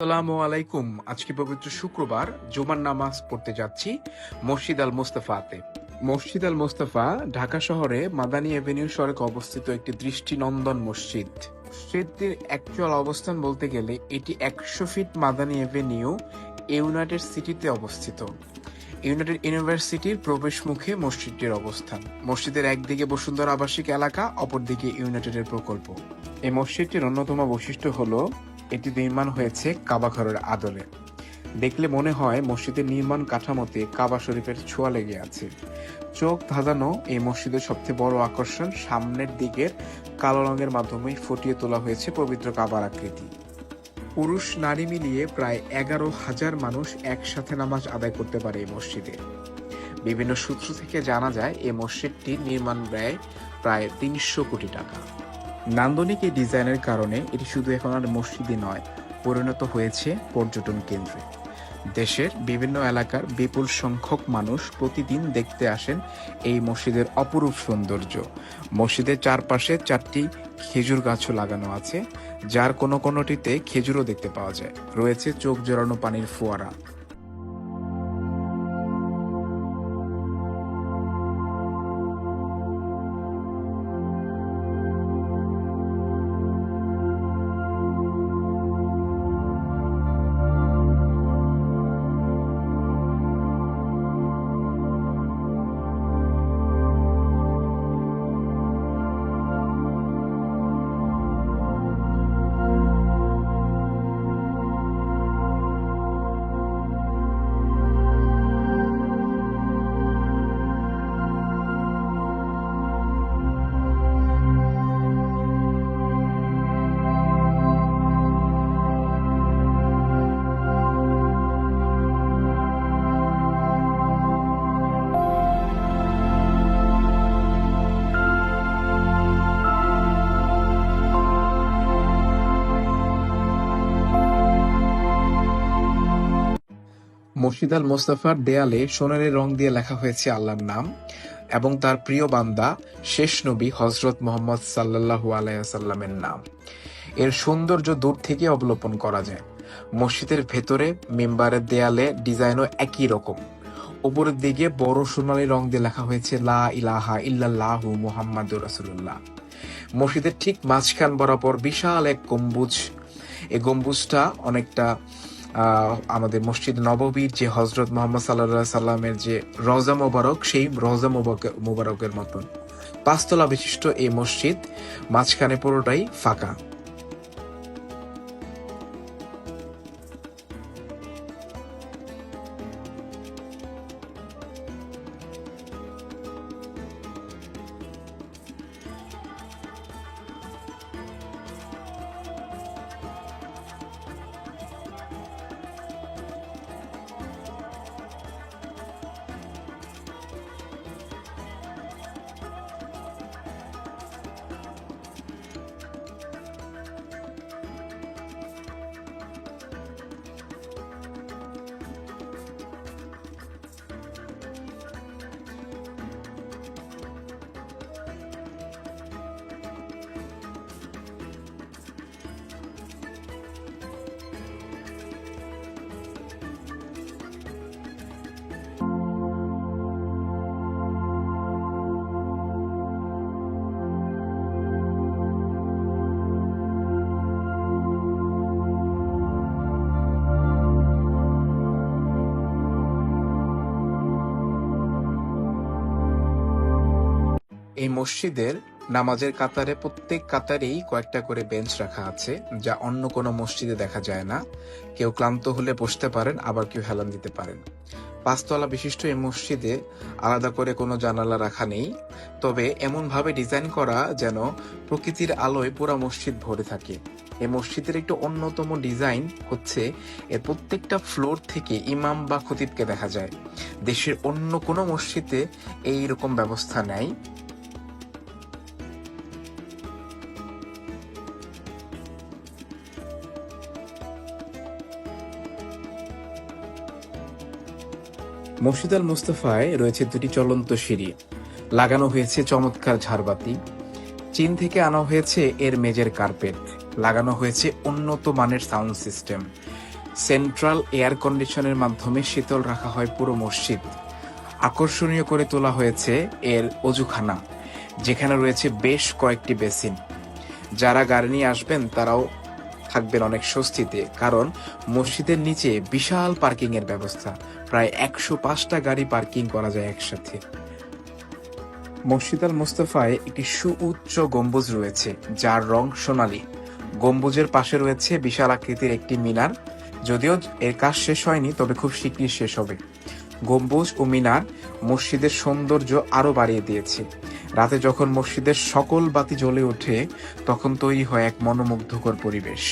আসসালামু আলাইকুম। আজকে পবিত্র শুক্রবার, জুমার নামাজ পড়তে যাচ্ছি মসজিদ আল মোস্তফাতে মসজিদ আল মোস্তফা ঢাকা শহরে মাদানী এভিনিউ সড়কে অবস্থিত একটি দৃষ্টিনন্দন মসজিদ। মসজিদটির অ্যাকচুয়াল অবস্থান বলতে গেলে এটি একশো ফিট মাদানী এভিনিউ ইউনাইটেড সিটিতে অবস্থিত। ইউনাইটেড ইউনিভার্সিটির প্রবেশ মুখে মসজিদটির অবস্থান। মসজিদের একদিকে বসুন্ধরা আবাসিক এলাকা, অপরদিকে ইউনাইটেডের প্রকল্প। এই মসজিদটির অন্যতম বৈশিষ্ট্য হলো এটি নির্মাণ হয়েছে কাবা ঘরের আদলে। দেখলে মনে হয় মসজিদের নির্মাণ কাঠামোতে কাবা শরীফের ছোঁয়া লেগে আছে। চোখ ধাঁধানো এই মসজিদের সবচেয়ে বড় আকর্ষণ সামনের দিকের কালো রঙের মাধ্যমে ফুটিয়ে তোলা হয়েছে পবিত্র কাবার আকৃতি। পুরুষ নারী মিলিয়ে প্রায় এগারো হাজার মানুষ একসাথে নামাজ আদায় করতে পারে এই মসজিদে। বিভিন্ন সূত্র থেকে জানা যায়, এই মসজিদটির নির্মাণ ব্যয় প্রায় তিনশো কোটি টাকা। নান্দনিক এই ডিজাইনের কারণে এটি শুধু এখন আর মসজিদই নয়, পরিণত হয়েছে পর্যটন কেন্দ্রে। দেশের বিভিন্ন এলাকার বিপুল সংখ্যক মানুষ প্রতিদিন দেখতে আসেন এই মসজিদের অপরূপ সৌন্দর্য। মসজিদের চারপাশে চারটি খেজুর গাছও লাগানো আছে, যার কোনো কোনোটিতে খেজুরও দেখতে পাওয়া যায়। রয়েছে চোখ জোড়ানো পানির ফোয়ারা। মসজিদ আল মোস্তফার দেয়ালে সোনালি রং দিয়ে লেখা হয়েছে আল্লাহর নাম এবং তার প্রিয় বান্দা শেষ নবী হজরত মোহাম্মদ সাল্লাল্লাহু আলাইসাল্লামের নাম। এর সৌন্দর্য দূর থেকে অবলোপন করা যায়। মসজিদের ভেতরে, মেম্বারের দেয়ালে ডিজাইনও একই রকম। উপরের দিকে বড় সোনালী রং দিয়ে লেখা হয়েছে, লা ইলাহা ইল্লাল্লাহু মুহাম্মাদুর রাসূলুল্লাহ। মসজিদের ঠিক মাঝখান বরাবর বিশাল এক গম্বুজ। এই গম্বুজটা অনেকটা আমাদের মসজিদ নববীর যে হজরত মোহাম্মদ সাল্লা সাল্লামের যে রজা মোবারক, সেই রজা মোবারক- মোবারকের মতন। পাঁচতলা বিশিষ্ট এই মসজিদ, মাঝখানে পুরোটাই ফাঁকা। এই মসজিদের নামাজের কাতারে, প্রত্যেক কাতারেই কয়েকটা করে বেঞ্চ রাখা আছে, যা অন্য কোনো মসজিদে দেখা যায় না। কেউ ক্লান্ত হলে বসতে পারেন, আবার কেউ হেলান দিতে পারেন। পাঁচতলা বিশিষ্ট এই মসজিদে আলাদা করে কোনো জানালা রাখা নেই, তবে এমন ভাবে ডিজাইন করা যেন প্রকৃতির আলোয় পুরো মসজিদ ভরে থাকে। এই মসজিদের একটি অন্যতম ডিজাইন হচ্ছে, এর প্রত্যেকটা ফ্লোর থেকে ইমাম বা খতিবকে দেখা যায়। দেশের অন্য কোনো মসজিদে এই রকম ব্যবস্থা নেই। মসজিদ আল মুস্তফায় রয়েছে দুটি চলন্ত সিঁড়ি। লাগানো হয়েছে চমৎকার ঝাড়বাতি। চীন থেকে আনা হয়েছে এর মেজের কার্পেট। লাগানো হয়েছে উন্নত মানের সাউন্ড সিস্টেম। সেন্ট্রাল এয়ার কন্ডিশনের মাধ্যমে শীতল রাখা হয় পুরো মসজিদ। আকর্ষণীয় করে তোলা হয়েছে এর অজুখানা, যেখানে রয়েছে বেশ কয়েকটি বেসিন। যারা গাড়ি নিয়ে আসবেন, তারাও থাকবেন অনেক স্বস্তিতে, কারণ মসজিদের নিচে বিশাল পার্কিং এর ব্যবস্থা। প্রায় একশো পাঁচটা গাড়ি পার্কিং করা যায় একসাথে। মসজিদ আল মুস্তফায় একটি সুউচ্চ গম্বুজ রয়েছে, যার রং সোনালী। গম্বুজের পাশে রয়েছে বিশাল আকৃতির একটি মিনার। যদিও এর কাজ শেষ হয়নি, তবে খুব শীঘ্রই শেষ হবে। গম্বুজ ও মিনার মসজিদের সৌন্দর্য আরও বাড়িয়ে দিয়েছে। রাতে যখন মসজিদের সকল বাতি জ্বলে ওঠে তখন তৈরি হয় এক মনোমুগ্ধকর পরিবেশ।